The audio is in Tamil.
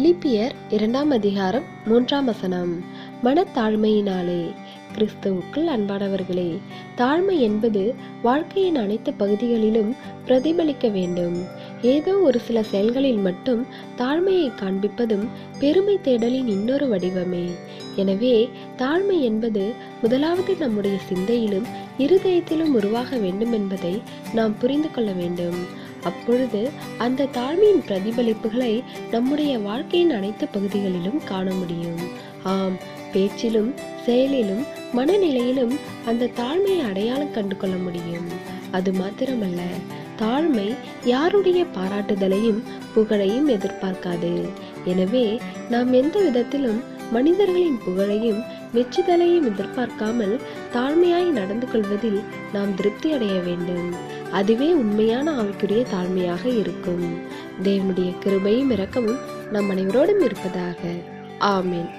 பிலிப்பியர் இரண்டாம் அதிகாரம் மூன்றாம் வசனம். மனத்தாழ்மையினாலே கிறிஸ்துவுக்குள் அன்பானவர்களே தாழ்மை என்பது வாழ்க்கையின் அனைத்து பகுதிகளிலும் பிரதிபலிக்க வேண்டும். ஏதோ ஒரு சில செயல்களில் மட்டும் தாழ்மையை காண்பிப்பதும் பெருமை தேடலின் இன்னொரு வடிவமே. எனவே தாழ்மை என்பது முதலாவது நம்முடைய சிந்தையிலும் இருதயத்திலும் உருவாக வேண்டும் என்பதை நாம் புரிந்து கொள்ள வேண்டும். அப்பொழுது அந்த தாழ்மையின் பிரதிபலிப்புகளை நம்முடைய வாழ்க்கையின் அனைத்து பகுதிகளிலும் காண முடியும். ஆம் பேச்சிலும் செயலிலும் மனநிலையிலும் அந்த தாழ்மையை அடையாளம் கண்டு கொள்ள முடியும். அது மாத்திரமல்ல தாழ்மை யாருடைய பாராட்டுதலையும் புகழையும் எதிர்பார்க்காது. எனவே நாம் எந்த விதத்திலும் மனிதர்களின் புகழையும் மெச்சுதலையும் எதிர்பார்க்காமல் தாழ்மையாய் நடந்து கொள்வதில் நாம் திருப்தி அடைய வேண்டும். அதுவே உண்மையான ஆவிக்குரிய தாழ்மையாக இருக்கும். தேவனுடைய கிருபையும் இரக்கமும் நம் அனைவரோடும் இருப்பதாக. ஆமேன்.